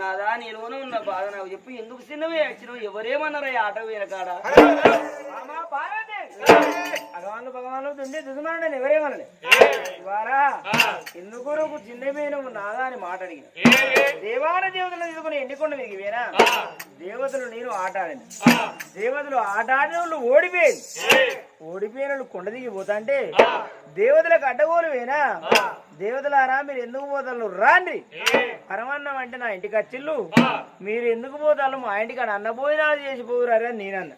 నాదా నేను ఉన్న బాధ నాకు చెప్పు. ఎందుకు చిన్నవే వచ్చినావు ఎవరేమన్నారా ఆట వేల కాడ భగవాన్లు భగవాన్లు ఎవరేమనలే? వారా ఎందుకు నువ్వు చిన్నమైన నాదా అని మాట అడిగిన. దేవాన దేవతలు తీసుకుని ఎన్నికొండ మీకు వేరా దేవతలు నేను ఆట ఆడిన దేవతలు ఆట ఆడిన వాళ్ళు ఓడిపోయింది. ఓడిపోయిన వాళ్ళు కొండ దిగి పోతా అంటే దేవతలకు అడ్డగోలు వేనా దేవతలారా మీరు ఎందుకు పోతారు రాండి. పరమాన్నం అంటే నా ఇంటికి వచ్చిల్లు మీరు ఎందుకు పోతారు మా ఇంటికి అన్న భోజనాలు చేసి పోరారా నేనన్న.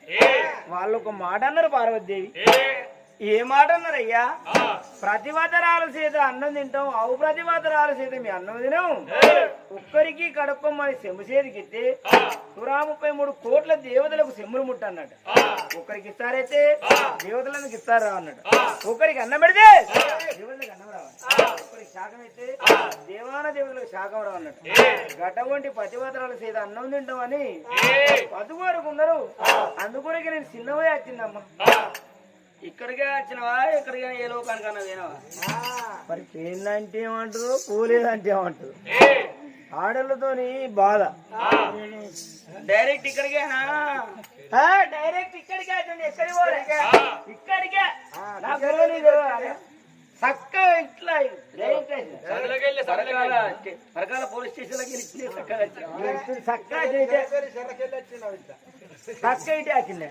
వాళ్ళు ఒక మాట అన్నారు పార్వతీదేవి. ఏ మాట అన్నారయ్యా? ప్రతిభతరాల చేత అన్నం తింటాం అవు ప్రతిభతరాల చేత మీ అన్నం తినం ఒక్కరికి కడుక్కోమని సెమ్ము చేతికి ఇస్తే సురా ముప్పై మూడు కోట్ల దేవతలకు సెమ్ములు ముట్టన్నట్టు. ఒక్కరికి ఇస్తారైతే దేవతలకు ఇస్తారా అన్నాడు ఒకరికి అన్నం పెడితే దేవతలకు అన్నం రావాలి. ఒకరికి శాఖం అయితే దేవాన దేవతలకు శాఖం రావు అన్నట్టు గడ్డగొంటి పతివతరాల చేత అన్నం తింటామని పదుకోరకు ఉన్నారు. అందుకొరకే నేను చిన్నవే వచ్చిందమ్మా ఇక్కడికే వచ్చినవా? ఇక్కడికే ఏ లోకానికన్నా పోయినావా? మరి పేర్లంటే ఏమంటారు? పోలేదంటే ఏమంటారు? ఆడలతోని బాధ. డైరెక్ట్ ఇక్కడికేనా? ఆ, డైరెక్ట్ ఇక్కడికే ఎక్కడికి పోలే. ఇక్కడికే. చక్కగా ఇట్లా. పరకాల పోలీస్ వెళ్ళి చక్కగా చక్కగా ఇటే వచ్చింది.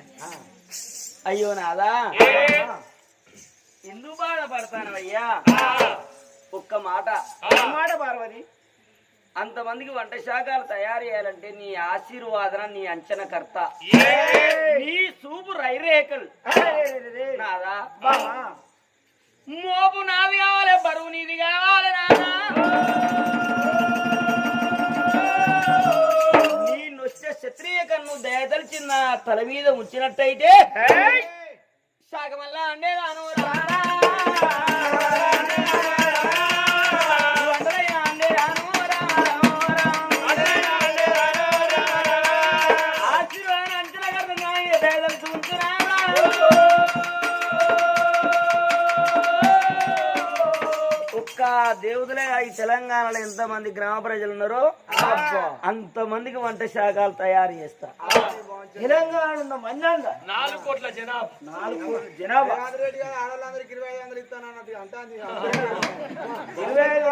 అయ్యో నాదా. ఎందుకు బాధపడతాను అయ్యా ఒక్క మాట. మాట పార్వతి. అంతమందికి వంట శాఖలు తయారు చేయాలంటే నీ ఆశీర్వాదన నీ అంచనకర్త నీ చూపు రైరేకలు. నాదా. మోపు నాది కావాలి బరువు నీది కావాలి నాదా. నీ నొచ్చే క్షత్రియ కన్ను దయదలిచిన తల మీద ఉంచినట్టయితే మంది గ్రామ ప్రజలు ఉన్నారో అంత మందికి వంట శాఖలు తయారు చేస్తా. తెలంగాణ ఉన్న మందంగా నాలుగు కోట్ల జనాభా. నాలుగు కోట్ల జనాభా. ఆడవాళ్ళందరికి ఇరవై ఐదు వందలు ఇస్తానన్నది ఇరవై ఐదు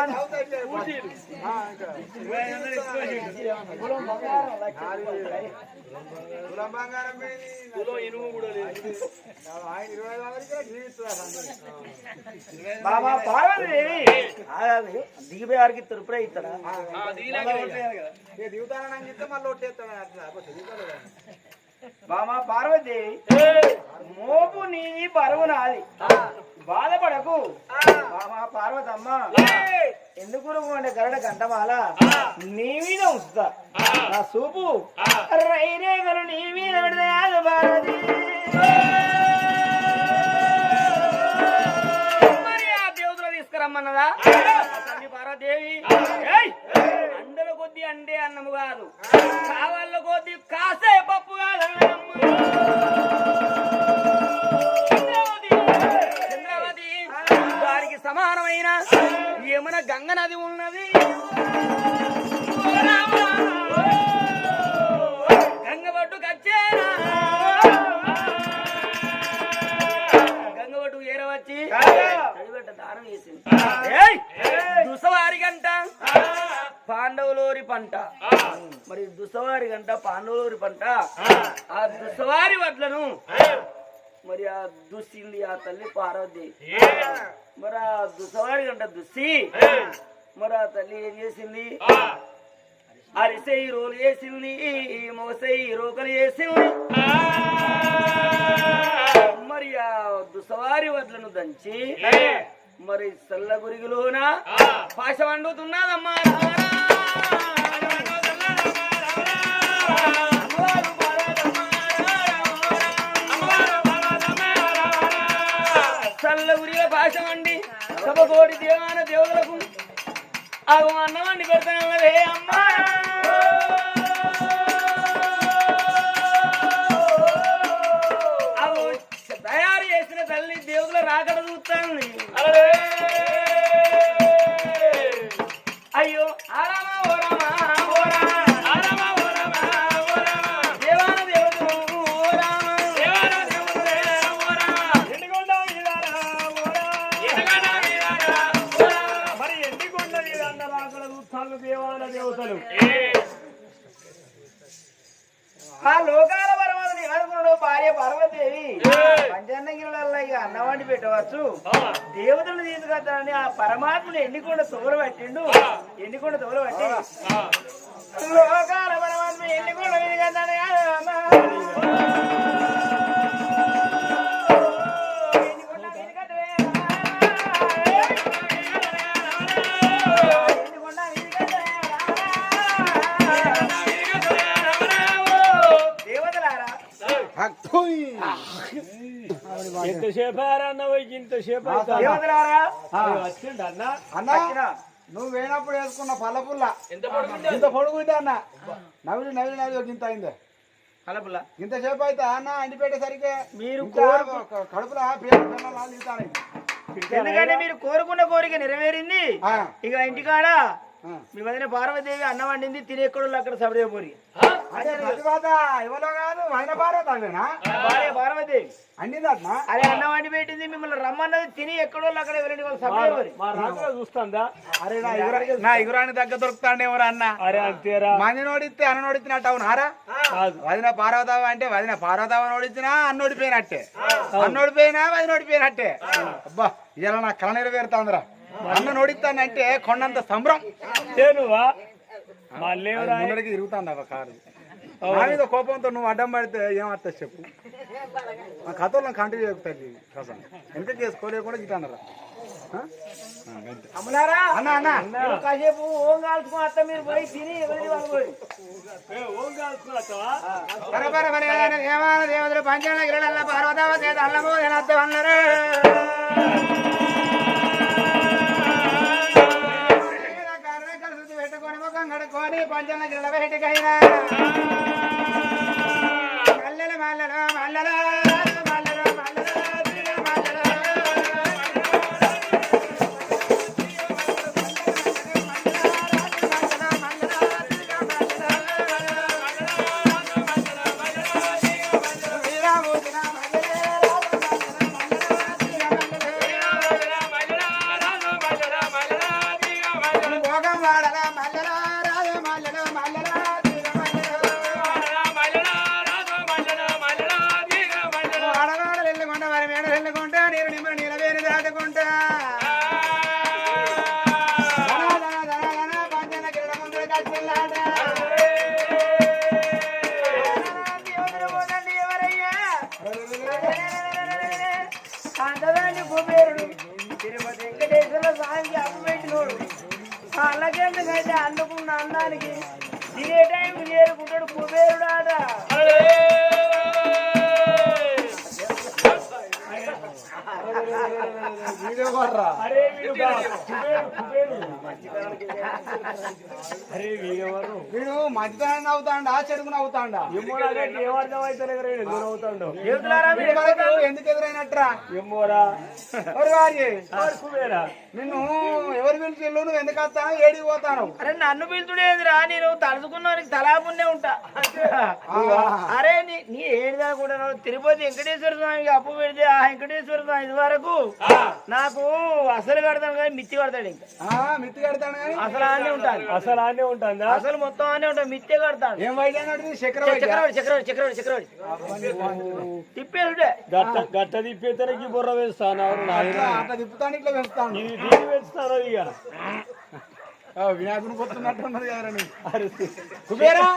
బంగారం ఇనుము కూడా లేదు ఆయన ఇరవై ఐదు వందలకి జీవిస్తున్నారు. బాబా దిగిపోయే వారికి ఇక దిగుతానని చెప్తే మళ్ళీ ఒట్టేస్తాడు అట్లా. బామా పార్వతీదేవి మోపు నీది బరువు నాది. బాధపడకు. బామా పార్వతమ్మ ఎందుకు అంటే గరడ గంటమాల? నీ మీద ఉంచుతా. నా సూపు రైరేగలు నీ మీద పెడితే కాదు పార్వతి మరి ఆ దేవుతులు తీసుకురమ్మన్నదా! అండల కొద్ది అండే అన్నము కాదు. కావాళ్ళ కొద్ది కాసే పప్పు కాదు చంద్రావతి దానికి సమానమైన యమున గంగ నది ఉన్నది. గంగ పట్టు కచ్చేనా గంగ పట్టు ఏరవచ్చి చదివెట్ట దానం చేసింది! దుసవారి గంట పాండవులోరి పంట. మరి దుసవారి గంట పాండవులోరి పంట. ఆ. దుసవారి వడ్లను మరి ఆ దుస్సింది ఆ తల్లి పార్వతి. మరి ఆ దుసవారి గంట దుస్సి. మరి ఆ తల్లి ఏం చేసింది? అరిసెయి రోలు వేసింది మోసయి రోకలు వేసింది మరి ఆ దుసవారి వడ్లను దంచి మరి చల్ల గురిగిలోన పాశ వండుతున్నదమ్మా చల్ల గురిగా పాశ దేవాన దేవులకు అగు అన్నవాడిని అమ్మా! చూస్తాను దేవాల దేవతలు. ఆ లోకాల పరమాత్మని ఏమనుకున్నాడు? భార్య పార్వతీదేవి. పంచన్నగిరిలో ఇక అన్నం వండి పెట్టవచ్చు. దేవతలు తీసుకొస్తానని ఆ పరమాత్మని ఎన్నికొండ తోలు పట్టిండు? ఎన్నికొండ తోలు పట్టి? లోకాల పరమాత్మ ఎన్నికొండ తీసుకొస్తాను దేవతలారా ఎంతసేపు అన్న పోయి ఇంతసేపు వచ్చిండు అన్న. అన్న? నువ్వు వేణప్పుడు వేసుకున్న పళ్ళ పుల్ల ఎంత పడుకుంటే ఇంత పొడుగుంటే అన్న. నవ్వి నవ్వి నవ్వి ఒక ఇంత అయింది. కలపుల ఇంతసేపు అయితే అన్న అండిపెట్టేసరికి మీరు కడుపులో పేరు ఎందుకంటే మీరు కోరుకున్న కోరిక నెరవేరింది? ఇక ఇంటికాడ మీ వదిన పార్వతీదేవి అన్నం వండింది తినేక్కడు అక్కడ సబడేపోరి అవేనా పార్వతీదేవి అండిందట్నా అదే అన్నం వండి పెట్టింది మిమ్మల్ని రమ్మన్నది తిని ఎక్కడో అక్కడ వాళ్ళు సబడేపోరి చూస్తుందా? అరే నా ఎగురా నా ఎగురాని దగ్గర దొరుకుతాండే ఎవరు అన్న. అరే అంతేరా. మంది నోడిస్తే అన్న నోడిచ్చినట్టు అవునారా కాదు వదిన పార్వతావ అంటే వదిన పార్వతావ నోడిచ్చినా అన్న ఓడిపోయినట్టే అన్న ఓడిపోయినా వదిన ఓడిపోయినట్టే అబ్బా ఇలా నా కళ నెరవేరుతాందిరా. అన్న నోడిస్తానంటే కొండంత సంబరం. మళ్ళీ ఎవరా ముందరికి తిరుగుతాంది అవ్వ కారు. నా మీద కోపంతో నువ్వు అడ్డం పడితే ఏమత్తా చెప్పు. మా కథలో కంటిన్యూ చెప్తాది కథ ఎంత చేసుకోలేకుండా గిట్టన్నరా అమ్ములారా? అన్న అన్న. కాసేపు ఓం కాల్చుకుని అత్త మీరు పోయి తిని దేవతలు పంచాల గిరల పార్వతావ చేత అల్లమో అన్నారు కడుక్కొని పంచాల గిరల బయటకైనా మల్లెల మల్లెల మల్లెల. వీడు మధ్యాహ్నం నవ్వుతాండా చెడుకు నవ్వుతాండా. ఎందుకు ఎదురైనట్రా కుబేరా నిన్ను ఎవరు పిలిచిల్లు నువ్వు ఎందుకు వస్తావు ఏడికి పోతాను. అరే నన్ను పిలుతుడేదిరా నేను తలుచుకున్నానికి తలాపున్నే ఉంటా. అరే నీ నీ ఏడిదా కూడా తిరుపతి వెంకటేశ్వర స్వామికి అప్పు పెడితే ఆ వెంకటేశ్వర స్వామి ఇది వరకు నాకు అసలు కడతాను కానీ మిత్తి కడతాడు ఇంకా. మిత్తి కడతాను కానీ? అసలు ఆనే ఉంటాను అసలు ఆనే ఉంటుందా అసలు మొత్తం ఆనే ఉంటాను మిత్తే కడతాడు. ఏం వైద్యం నడిపి చక్ర వైద్యం చక్రవర్తి చక్రవర్తి చక్రవర్తి చక్రవర్తి. తిప్పేసుడే. గట్ట గట్ట తిప్పేతనకి బుర్ర వేస్తాను. అట్లా తిప్పుతాను ఇట్లా పెంచుతాను ఇది దీన్ని పెంచుతాను ఇక? ఆ, వినాయకుని కొట్టున్నట్టున్నది కదరా నువ్వు కుబేరా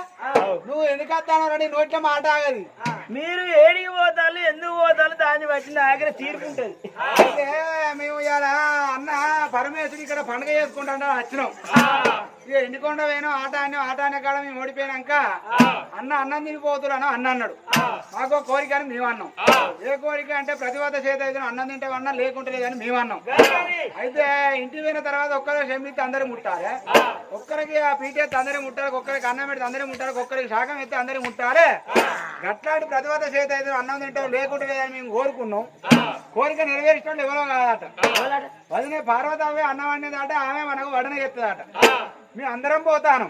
నువ్వు ఎందుకు వస్తాను నీ నోట్ల మాట ఆగది. మీరు ఏడికి పోతారు ఎందుకు పోతారు దాన్ని బట్టి నా దగ్గర తీర్పు ఉంటుంది. అయితే మేము ఇవాళ అన్న పరమేశ్వరి ఇక్కడ పండుగ చేసుకుంటా వచ్చినాం. ఇక ఎండుకొండ పోయినా ఆట ఆడినాం ఆట ఆడిన కాడ మేము ఓడిపోయినాక అన్న అన్నం తినిపోతున్నాను అన్న అన్నాడు. మాకు కోరిక అని మేము అన్నాం. ఏ కోరిక అంటే ప్రతివాద చేత అయితే అన్నం తింటే అన్న లేకుంటే లేదని మేము అన్నాం. అయితే ఇంటికి పోయిన తర్వాత ఒక్కరే క్షమిస్తే అందరూ ముట్టాలి ఒక్కరికి ఆ అందరూ ముట్టాలి ఒక్కరికి అన్నం పెడితే అందరూ ముట్టాలి ఒక్కరికి శాఖం ఎత్తే అందరూ ముట్టాలి గట్లాంటి ప్రతివాద చేత అయితే అన్నం తింటాం లేకుంటే మేము కోరుకున్నాం. కోరిక నెరవేర్చడం ఎవరో కాదట. వదినే పార్వతమ్మే అన్నం వండేదట ఆమె మనకు వడన చెప్తుందట. మేము అందరం పోతాను.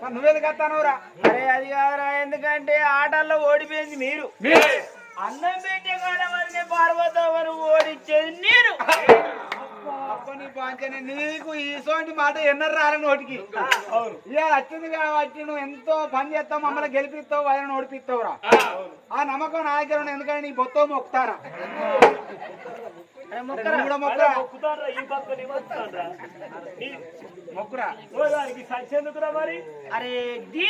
మరి నువ్వెందుకు వస్తాను రా అరే అది కాదురా ఎందుకంటే ఆటల్లో ఓడిపోయింది మీరు. అన్నం పెట్టే కాడ వరకే పార్వతమ్మను ఓడిచ్చేది నేను అప్పని పాంచనే నీకు ఈసోంటి మాట ఎన్నరు రాలే నోటికి. అవును. ఇక వచ్చింది కాబట్టి నువ్వు ఎంతో పని చేస్తావు మమ్మల్ని గెలిపిస్తావు వాళ్ళని ఓడిపిస్తావురా. ఆ. నమ్మకం నా దగ్గర ఉంది ఎందుకంటే నీ బొత్తో మొక్కుతారా? అరే దీని.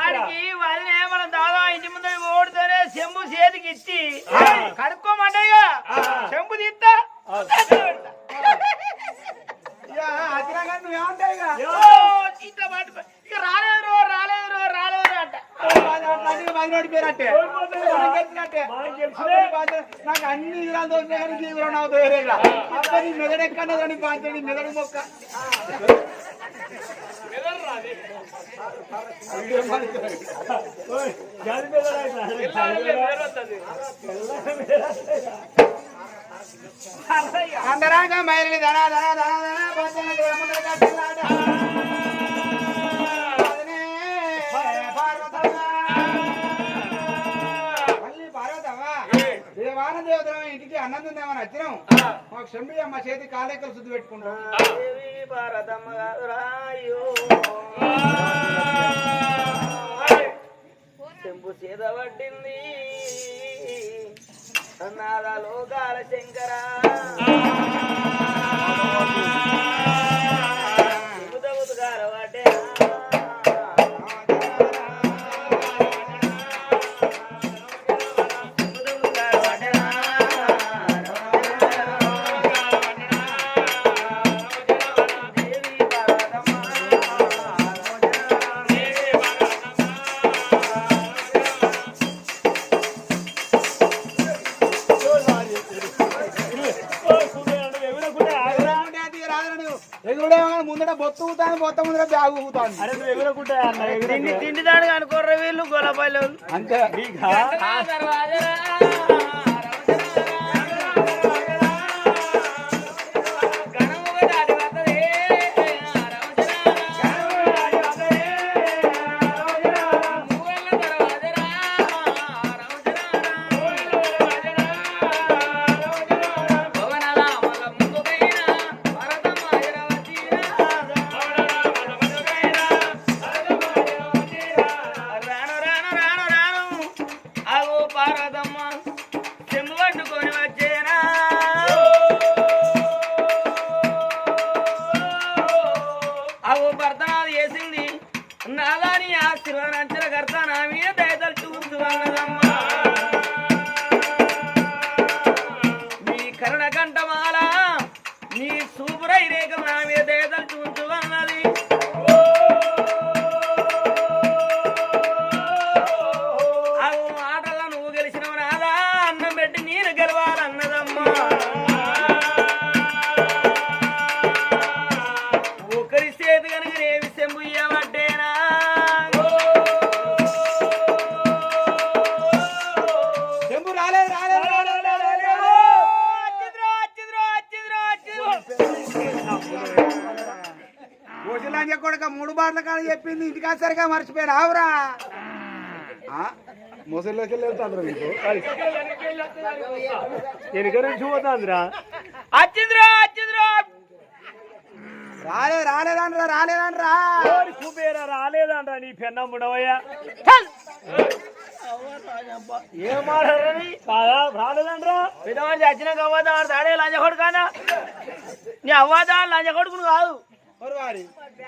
ఆడికి వదిలే మన దాదా ఇంటి ముందు ఓడితేనే చెంబు చేతికి ఇచ్చి కడుక్కోమంటాయిగా? చెంబు తీస్తా? నాకు అన్ని విధాలు దోచినా కానీ జీవితం నాకు వేరేగా అప్పని మెదడు ఎక్కన్నదని పాంచని మెదడు మొక్క. ఓయ్, అందరాగా మైలి ధన ధన ధన ధన దేవతల ఇంటికి అన్నం తిందామని వచ్చినాం. మాకు శంభి అమ్మ చేతి కాలేకలు శుద్ధి పెట్టుకుంటాం. చెంపు చేద పట్టింది. అన్నాద లోకాల శంకర బొత్త ముందర బ్యాగ్ తిండి. తిండి దానికి అనుకోర్ర వీళ్ళు గొల్లపల్లి అంతే. నాదాని మూడు బాట్ల కాడ చెప్పింది ఇంటికి సరిగా మర్చిపోయారు ఆవురా. ముసలిలోకి వెళ్తాను మీకు వెనుక నుంచి పోతాందిరా. వచ్చింద్రో, వచ్చింద్రో. రాలే రాలేదనరా రాలేదనరా. ఓరి కుబేర రాలేదంట నీ పెన్నం ముడవయ్యా పెద్దవాళ్ళు లంచ కొడుకానా నీ? అవ్వదాడు లంచ కొడుకును కాదు. వారి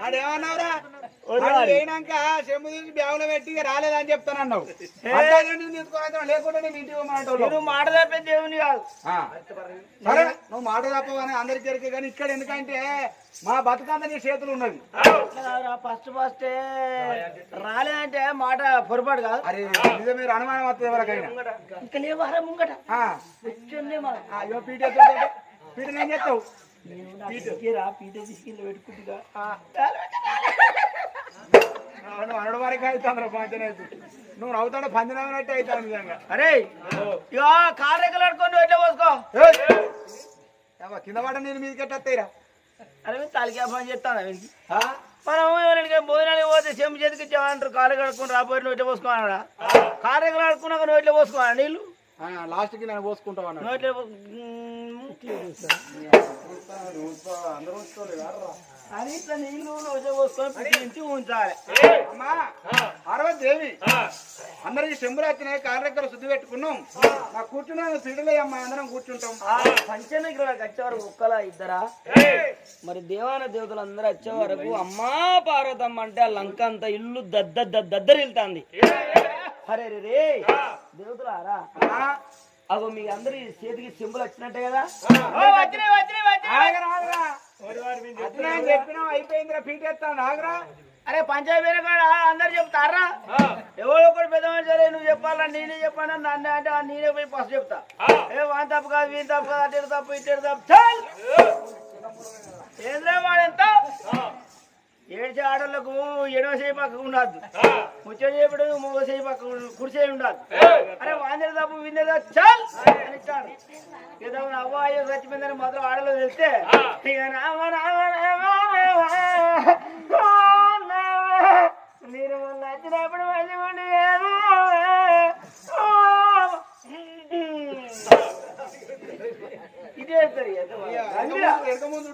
ఆడేమన్నావురా ఓరి ఆడు వారి. పోయినాక చెంబు తీసి బ్యాగులో పెట్టి రాలేదని చెప్తానన్నావు. నేను ఇంటికి పోమన్నట్టు నువ్వు మాట తప్పే దేవుని కాదు. సరే నువ్వు మాట తప్పవని అందరికి జరిగే కానీ ఇక్కడ ఎందుకంటే మా బతుకంతా నీ చేతులు ఉన్నది ఫస్ట్ ఫస్ట్ రాలేదంటే మాట పొరపాటు కాదు. అరే నిజమే అనుమానం వస్తుంది ఎవరికైనా. ఇంకా లేవారా ముంగట ఇగో పీట పీట నేను చెప్తావు పీట. పీట తీసుకెళ్ళి పెట్టుకుంటుగా నువ్వు అనడం వరకు అవుతుంది పంచనైతే నువ్వు నవ్వుతాడు అవుతాను నిజంగా. అరే ఇక కారు రెక్కలు నువ్వు ఎట్లా పోసుకో? కింద పడ్డ నేను మీదకి ఎట్టేరా అరే మీరు తాలికా పని చేస్తాను వీనికి? మనం ఎవరికి భోజనానికి పోతే చెంపు చేతికి ఇచ్చామంటారు కాలు కడుక్కొని రాబోయే నువ్వు పోసుకోవాలరా కారు రెక్కలు అడుక్కున్నాక నువ్వు పోసుకోవాలా నీళ్ళు? లాస్ట్కి నేను పోసుకుంటావు నోట్లో ఇట్లా నీళ్ళు రోజు పోసుకొని ఉంచాలి. అమ్మా ఆరవ దేవి అందరికి చెంబులు వచ్చినాయి కాళ్ళ దగ్గర శుద్ధి పెట్టుకున్నాం నా కూర్చున్నాను సీడలే అమ్మా అందరం కూర్చుంటాం. ఆ. పంచనగిరికి వచ్చేవారు ఒక్కలా ఇద్దరా? మరి దేవాన దేవతలు అందరూ వచ్చే వరకు అమ్మా పార్వతమ్మ అంటే ఆ లంక అంత ఇల్లు దద్ద దద్ద దద్దరిల్తాంది అరే రే రే. దేవతలారా? అగో మీ అందరి చేతికి సింబల్ వచ్చినట్టే కదా? ఆగరా, ఆగరా. అట్లా అని చెప్పినాం అయిపోయిందిరా పీటేస్తాను ఆగరా అరే పంచాయతీ కూడా? అందరు చెప్తారా? ఎవరో ఒకటి పెద్ద సరే నువ్వు చెప్పాలా? నేనే చెప్పాను? నన్ను అంటే నేనే పోయి ఫస్ట్ చెప్తా. ఏ వాన్ తప్పు కాదు వీని తప్పు కాదు అటు తప్పు ఇటు తప్పు. చల్! ఏంద్రా వాడెంత ఏడ్చే ఆడలకు ఎడవ చేయి పక్కకు ఉండద్దు ముచ్చ చేయబడు మూగ చేయి పక్క కుడి చేయి ఉండదు అరే వాందరి తప్పు విందే చల్! అని ఏదో అవ్వ అయ్యో చచ్చిపోయిందని మాత్రం ఆడలో తెలిస్తే ఇక. మీరు మొన్న వచ్చినప్పుడు మళ్ళీ ఇదే సరి వెనక ముందు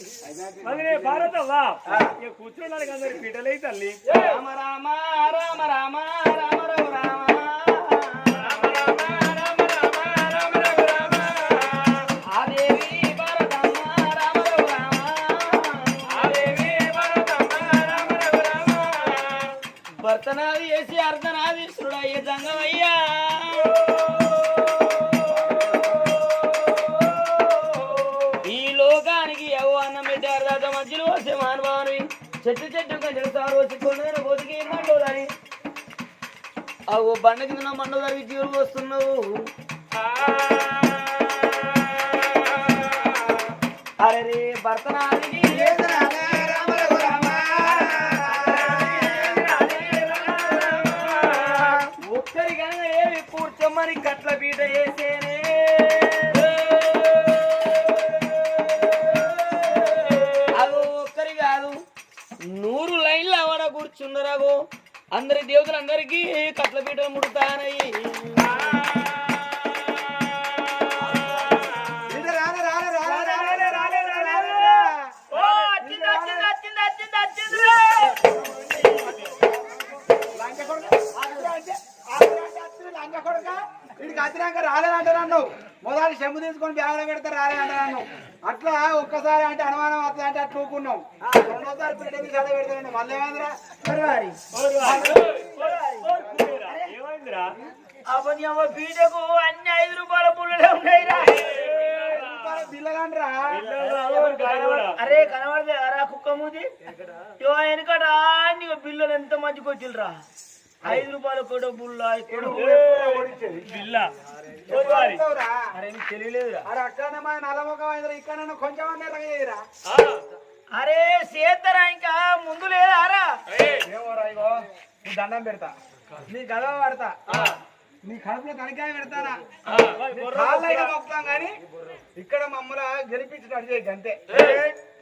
ఇక. భారతవ్వా ఇక కూర్చోడానికి అందరి పీటలే తల్లి రామ రామ రామ రామ రామ రామ రామ భర్తనాది వేసి అర్ధనాది సుడయ్య జంగమయ్యా చెట్టు చెట్టు తెలుసారు సారు వచ్చి కొండ బతికి మండోదని అవు బండ కింద మండోదారి జీవులు వస్తున్నావు అరే రే భర్తనాదికి ఒక్కరి కనుక ఏమి కూర్చోమని కట్ల బీట వేసేనే రెండోసారి పెడతానండి మళ్ళీ ఏమైందిరా? ఏమైందిరా? అవని బీటకు అన్ని ఐదు రూపాయల పుల్లలే ఉన్నాయిరా. అరే కనబడదే అరా కుక్క మూది వెనకట నీకు బిల్లులు ఎంత మంచికి వచ్చిల్రా ఐదు రూపాయల కొడ బుల్ల. బిల్ల అరే నీకు తెలియలేదురా. అరే అయిందిరా ఇక్కడ కొంచెం అరే చేద్దరా ఇంకా ముందు లేదారా? రాయిగో నీ దండం పెడతా. నీ గదవ పడతా. నీ కడుపులో తనికాయ పెడతానా కాళ్ళైనా మొక్కుతాం కానీ ఇక్కడ మమ్మల్ని గెలిపించినట్టు అంతే.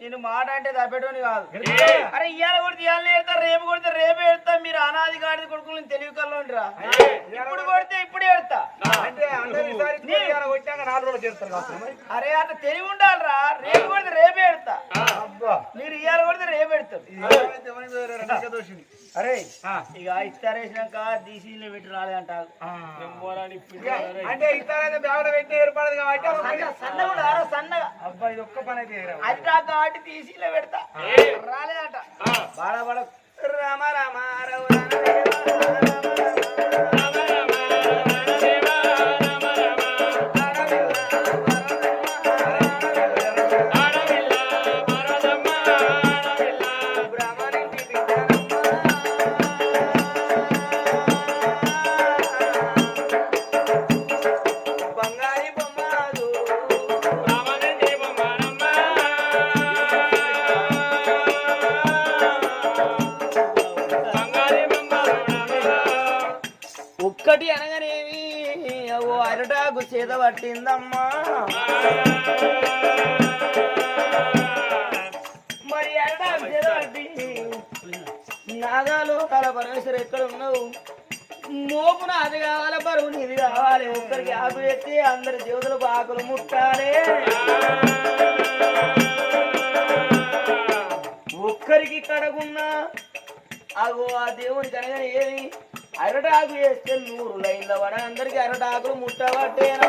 నేను మాట అంటే తప్పేటోని కాదు. అరే ఇవాళ కొడితే ఇవాళ ఏడతా రేపు కొడితే రేపు ఏడతా మీరు అనాది గాడిద కొడుకులు తెలివి కల్లోండిరా. ఇప్పుడు కొడితే ఇప్పుడు ఏడతా అరే అట్లా తెలివి ఉండాలిరా. రేపు కొడితే రేపు ఏడతా అబ్బా. మీరు ఇవాళ కొడితే రేపు దోషింది. అరే ఆ. ఇక ఇస్తారేసినాక డీసీలో పెట్టి ఇక అంటే ఇస్తారైతే బ్యాగులో పెట్టి ఏర్పడదు కాబట్టి సన్న సన్నగా సన్నగా. అబ్బా ఇది ఒక్క పని అయితే చేయరా. అది నా కాబట్టి తీసిలో పెడతా రాలేదట బాడ బాడ రామ రామ రఘు రామ మరి అరటాకు చేత నాగాలు తల పరమేశ్వర్ ఎక్కడ ఉన్నావు? మోపున అది కావాలి బరువు నీది కావాలి. ఒక్కరికి ఆకు ఎత్తి అందరి దేవతలకు ఆకులు ముట్టాలి. ఒక్కరికి కడగున్నా అగో ఆ దేవుని కనగా ఏది అరటాకు వేస్తే నూరు లైన్ల పడ అందరికి అరటాకులు ముట్టబట్టేనా?